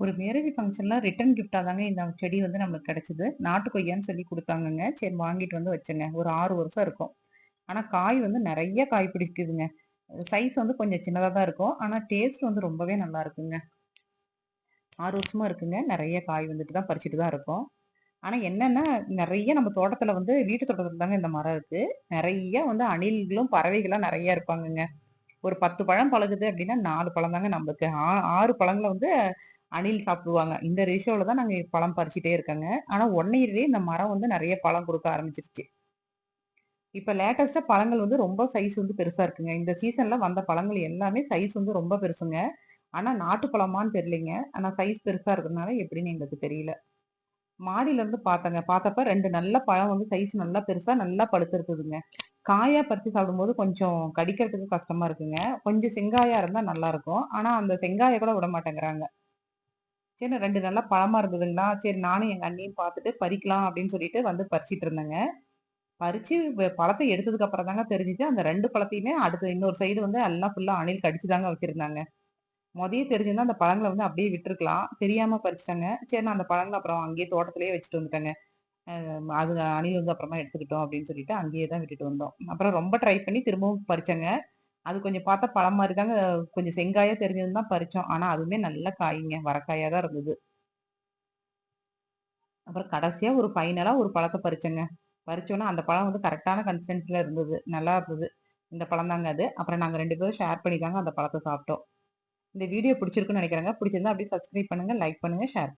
ஒரு மேரேஜ் ஃபங்க்ஷன்லாம் ரிட்டர்ன் கிஃப்டாக தாங்க இந்த செடி வந்து நம்மளுக்கு கிடச்சிது நாட்டு கொய்யான்னு சொல்லி கொடுத்தாங்கங்க சரி வாங்கிட்டு வந்து வச்சேங்க. ஒரு ஆறு வருஷம் இருக்கும். ஆனால் காய் வந்து நிறைய காய் பிடிக்குதுங்க. சைஸ் வந்து கொஞ்சம் சின்னதாக தான் இருக்கும். ஆனால் டேஸ்ட் வந்து ரொம்பவே நல்லா இருக்குங்க. ஆறு வருஷமாக இருக்குங்க. நிறைய காய் வந்துட்டு தான் பறிச்சுட்டு தான் இருக்கும் ஆனால் என்னென்னா நிறைய நம்ம தோட்டத்தில் வந்து வீட்டு தோட்டத்தில் தாங்க இந்த மரம் இருக்குது நிறைய வந்து அணில்களும், பறவைகளும் நிறைய இருப்பாங்கங்க. ஒரு 10 பழம் பழகுது அப்படின்னா நாலு பழம் தாங்க நம்மளுக்கு. ஆ ஆறு பழங்களை வந்து அணில் சாப்பிடுவாங்க. இந்த ரேஷியோல தான் நாங்க பழம் பறிச்சுட்டே இருக்காங்க ஆனா 1 இயர்லயே இந்த மரம் வந்து நிறைய பழம் கொடுக்க ஆரம்பிச்சிருச்சு இப்ப லேட்டஸ்ட்டாக பழங்கள் வந்து ரொம்ப சைஸ் வந்து பெருசா இருக்குங்க. இந்த சீசன்ல வந்த பழங்கள் எல்லாமே சைஸ் வந்து ரொம்ப பெருசுங்க. ஆனா நாட்டு பழமான்னு தெரியலைங்க. ஆனா சைஸ் பெருசா இருக்கிறதுனால எப்படின்னு எங்களுக்கு தெரியல. மாடியில இருந்து பார்த்தேங்க. பார்த்தப்ப ரெண்டு நல்ல பழம் வந்து சைஸ் நல்லா பெருசா நல்லா பழுத்திருக்குதுங்க. காயா பறித்து சாப்பிடும்போது கொஞ்சம் கடிக்கிறதுக்கு கஷ்டமா இருக்குங்க. கொஞ்சம் செங்காயா இருந்தா நல்லாயிருக்கும் ஆனா அந்த செங்காயை கூட விட மாட்டேங்கிறாங்க. சரி ரெண்டு நல்லா பழமா இருந்ததுங்களா, சரி நானும் எங்க அண்ணியும் பார்த்துட்டு பறிக்கலாம் அப்படின்னு சொல்லிட்டு வந்து பறிச்சிட்டு இருந்தேங்க. பறிச்சு பழத்தை எடுத்ததுக்கு அப்புறம் தாங்க தெரிஞ்சுச்சு, அந்த ரெண்டு பழத்தையுமே அடுத்து இன்னொரு சைடு வந்து எல்லாம் ஃபுல்லா அணில் கடிச்சு தாங்க வச்சிருந்தாங்க. மொதயே தெரிஞ்சிருந்தா அந்த பழங்களை வந்து அப்படியே விட்டுருக்கலாம். தெரியாம பறிச்சிட்டாங்க சரி நான் அந்த பழங்களை அப்புறம் அங்கேயே தோட்டத்திலேயே வச்சுட்டு வந்துட்டேங்க. அது அணில் வந்து அப்புறமா எடுத்துக்கிட்டோம் அப்படின்னு சொல்லிட்டு அங்கேயே தான் விட்டுட்டு வந்தோம். அப்புறம் ரொம்ப ட்ரை பண்ணி திரும்பவும் பறிச்சேங்க. அது கொஞ்சம் பார்த்தா பழம் மாதிரி தாங்க கொஞ்சம் செங்காயா தெரிஞ்சதுன்னு தான் பறிச்சோம். ஆனா அதுவுமே நல்ல காய்ங்க. வரக்காயா தான் இருந்தது. அப்புறம் கடைசியா ஒரு ஃபைனலா ஒரு பழத்தை பறிச்சேங்க. பறிச்சோன்னா அந்த பழம் வந்து கரெக்டான கன்சிஸ்டன்சில இருந்தது. நல்லா இருந்தது. இந்த பழம் தாங்க அது. அப்புறம் நாங்க ரெண்டு பேரும் ஷேர் பண்ணி தாங்க அந்த பழத்தை சாப்பிட்டோம். இந்த வீடியோ பிடிச்சிருக்குன்னு நினைக்கிறாங்க பிடிச்சிருந்தா அப்படியே சப்ஸ்கிரைப் பண்ணுங்க, லைக் பண்ணுங்க, ஷேர்